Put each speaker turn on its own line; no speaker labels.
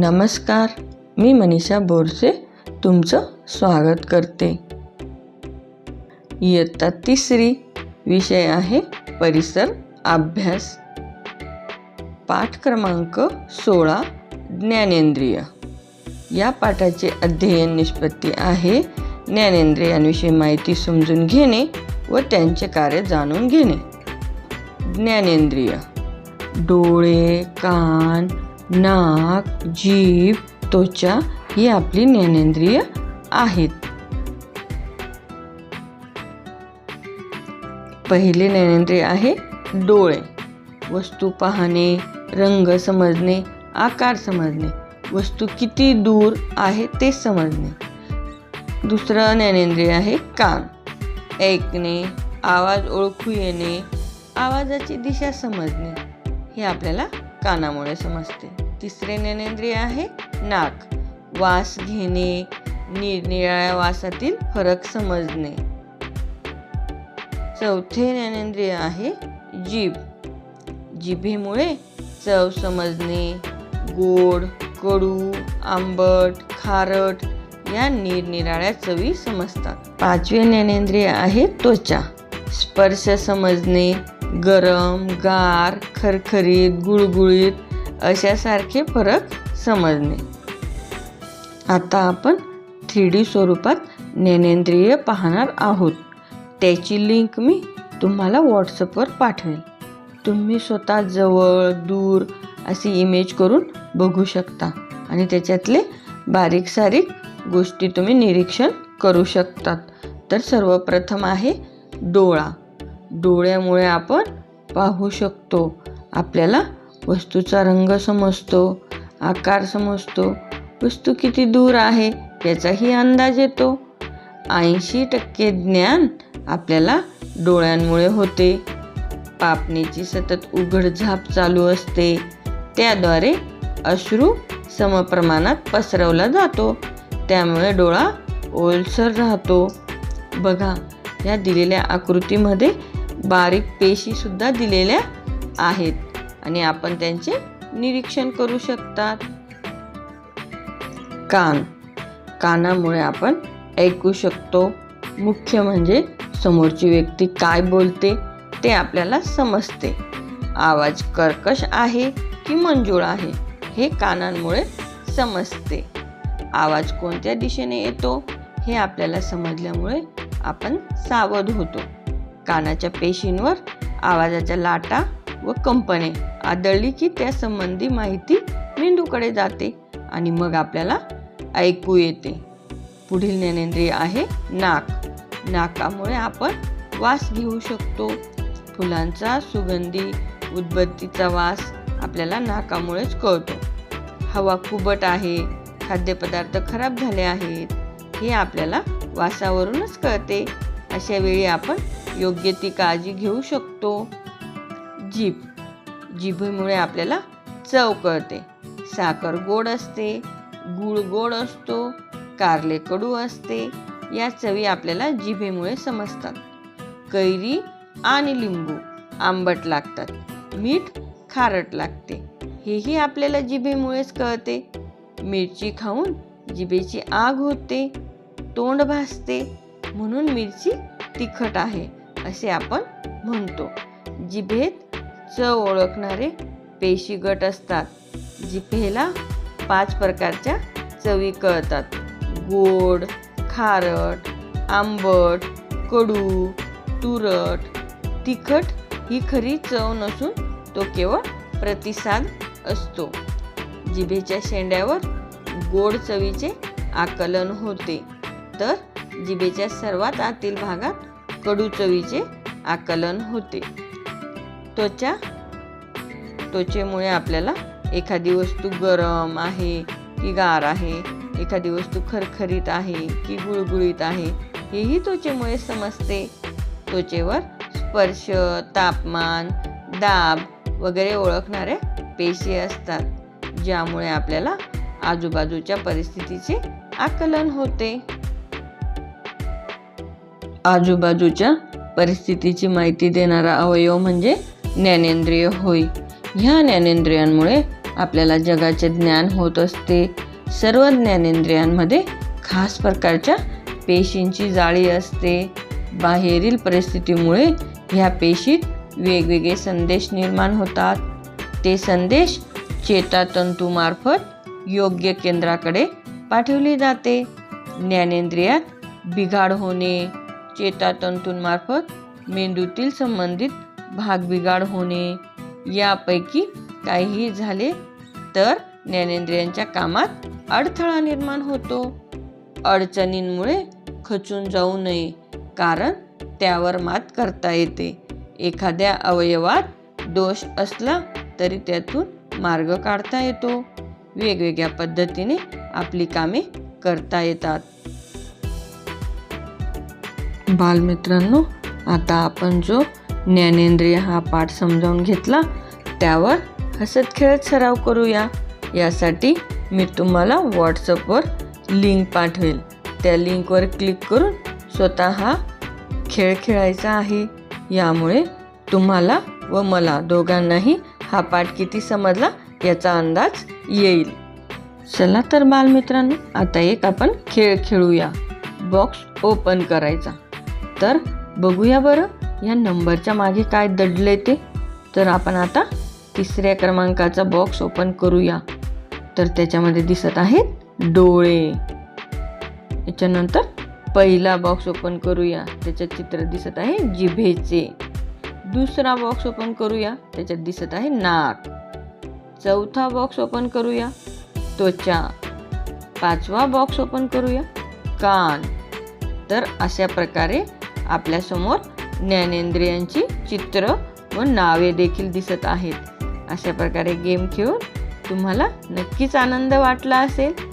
नमस्कार मी मनीषा बोरसे तुमचं स्वागत करते. इयत्ता तिसरी विषय आहे परिसर अभ्यास. पाठ क्रमांक सोळा ज्ञानेंद्रिय. या पाठाचे अध्ययन निष्पत्ती आहे. ज्ञानेंद्रियांविषयी माहिती समजून घेणे व त्यांचे कार्य जाणून घेणे. ज्ञानेंद्रिय. डोळे कान नाक जीभ त्वचा ही आपली ज्ञानेंद्रिय आहेत. पहिले ज्ञानेंद्रिय आहे डोळे वस्तू पाहणे रंग समजणे आकार समजणे वस्तू किती दूर आहे ते समजणे. दुसरं ज्ञानेंद्रिय आहे कान ऐकणे आवाज ओळखू येणे आवाजाची दिशा समजणे हे आपल्याला कानामुळे समजते. तिसरे ज्ञानेंद्रिय आहे नाक. वास घेणे निरनिराळ्या वासातील फरक समजणे. चौथे ज्ञानेंद्रिय आहे जीभ. जिभेमुळे चव समजणे गोड कडू आंबट खारट या निरनिराळ्या चवी समजतात. पाचवे ज्ञानेंद्रिय आहे त्वचा. स्पर्श समजणे गरम गार खरखरीत गुळगुळीत अशासारखे फरक समजणे. आता आपण थ्री डी स्वरूपात ज्ञानेंद्रिय पाहणार आहोत. त्याची लिंक मी तुम्हाला व्हॉट्सअपवर पाठवेल. तुम्ही स्वतः जवळ दूर अशी इमेज करून बघू शकता आणि त्याच्यातले बारीक सारीक गोष्टी तुम्ही निरीक्षण करू शकतात. तर सर्वप्रथम आहे डोळा. डोळ्यामुळे आपण पाहू शकतो. आपल्याला वस्तूचा रंग समजतो आकार समजतो. वस्तू किती दूर आहे याचाही अंदाज येतो. ऐंशी टक्के ज्ञान आपल्याला डोळ्यांमुळे होते. पापणीची सतत उघडझाप चालू असते. त्याद्वारे अश्रू समप्रमाणात पसरवला जातो. त्यामुळे डोळा ओलसर राहतो. बघा या दिलेल्या आकृतीमध्ये बारीक पेशीसुद्धा दिलेल्या आहेत आणि आपण त्यांचे निरीक्षण करू शकतात. कान. कानामुळे आपण ऐकू शकतो. मुख्य म्हणजे समोरची व्यक्ती काय बोलते ते आपल्याला समजते. आवाज कर्कश आहे की मंजूळ आहे हे कानांमुळे समजते. आवाज कोणत्या दिशेने येतो हे आपल्याला समजल्यामुळे आपण सावध होतो. कानाच्या पेशींवर आवाजाच्या लाटा व कंपने आदळली की त्यासंबंधी माहिती मेंदूकडे जाते आणि मग आपल्याला ऐकू येते. पुढील ज्ञानेंद्रिय आहे नाक. नाकामुळे आपण वास घेऊ शकतो. फुलांचा सुगंधी उदबत्तीचा वास आपल्याला नाकामुळेच कळतो. हवा कुबट आहे खाद्यपदार्थ खराब झाले आहेत हे आपल्याला वासावरूनच कळते. अशा वेळी आपण योग्य ती काळजी घेऊ शकतो. जीभ जिभेमुळे आपल्याला चव कळते. साखर गोड असते गूळ गोड असतो कारले कडू असते या चवी आपल्याला जिभेमुळे समजतात. कैरी आणि लिंबू आंबट लागतात मीठ खारट लागते. हेही आपल्याला जिभेमुळेच कळते. मिरची खाऊन जिभेची आग होते तोंड भासते म्हणून मिरची तिखट आहे. असे आपण म्हणतो. जिभेत चव ओळखणारे पेशी गट असतात जिभेला पाच प्रकारच्या चवी कळतात. गोड खारट आंबट कडू तुरट. तिखट ही खरी चव नसून तो केवळ प्रतिसाद असतो. जिभेच्या शेंड्यावर गोड चवीचे आकलन होते. तर जिभेच्या सर्वात आतील भागात कडू चवीचे आकलन होते. त्वचा त्वचेमुळे आपल्याला एखादी वस्तू गरम आहे की गार आहे एखादी वस्तू खरखरीत आहे की गुळगुळीत आहे हेही त्वचेमुळे समजते. त्वचेवर स्पर्श तापमान दाब वगैरे ओळखणाऱ्या पेशी असतात ज्यामुळे आपल्याला आजूबाजूच्या परिस्थितीचे आकलन होते. आजूबाजूच्या परिस्थितीची माहिती देणारा अवयव म्हणजे ज्ञानेंद्रिय होय. ह्या ज्ञानेंद्रियांमुळे आपल्याला जगाचे ज्ञान होत असते. सर्व ज्ञानेंद्रियांमध्ये खास प्रकारच्या पेशींची जाळी असते. बाहेरील परिस्थितीमुळे ह्या पेशीत वेगवेगळे संदेश निर्माण होतात. ते संदेश चेतातंतूमार्फत योग्य केंद्राकडे पाठवले जाते. ज्ञानेंद्रियात बिघाड होणे चेतातंतूंमार्फत मेंदूतील संबंधित भाग बिघाड होणे. यापैकी काहीही झाले तर ज्ञानेंद्रियांच्या कामात अडथळा निर्माण होतो. अडचणींमुळे खचून जाऊ नये कारण त्यावर मात करता येते. एखाद्या अवयवात दोष असला तरी त्यातून मार्ग काढता येतो. वेगवेगळ्या पद्धतीने आपली कामे करता येतात. बालमित्रांनो आता आपण जो ज्ञानेंद्रिय हा पाठ समजावून घेतला त्यावर हसत खेळत सराव करूया. यासाठी मी तुम्हाला व्हॉट्सअपवर लिंक पाठवेल. त्या लिंकवर क्लिक करून स्वतः हा खेळ खेळायचा आहे. यामुळे तुम्हाला व मला दोघांनाही हा पाठ किती समजला याचा अंदाज येईल. चला तर बालमित्रांनो आता एक आपण खेळ खेळूया. बॉक्स ओपन करायचा. तर बघूया बरं या नंबरच्या मागे काय दडले ते. तर आपण आता तिसऱ्या क्रमांकाचा बॉक्स ओपन करूया. तर त्याच्यामध्ये दिसत आहेत डोळे. याच्यानंतर पहिला बॉक्स ओपन करूया. त्याच्यात चित्र दिसत आहे जिभेचे. दुसरा बॉक्स ओपन करूया. त्याच्यात दिसत आहे नाक. चौथा बॉक्स ओपन करूया. त्वचा. पाचवा बॉक्स ओपन करूया. कान. तर अशा प्रकारे आपल्यासमोर ज्ञानेंद्रियांची चित्र व नावे देखील दिसत आहेत. अशा प्रकारे गेम खेळून तुम्हाला नक्कीच आनंद वाटला असेल.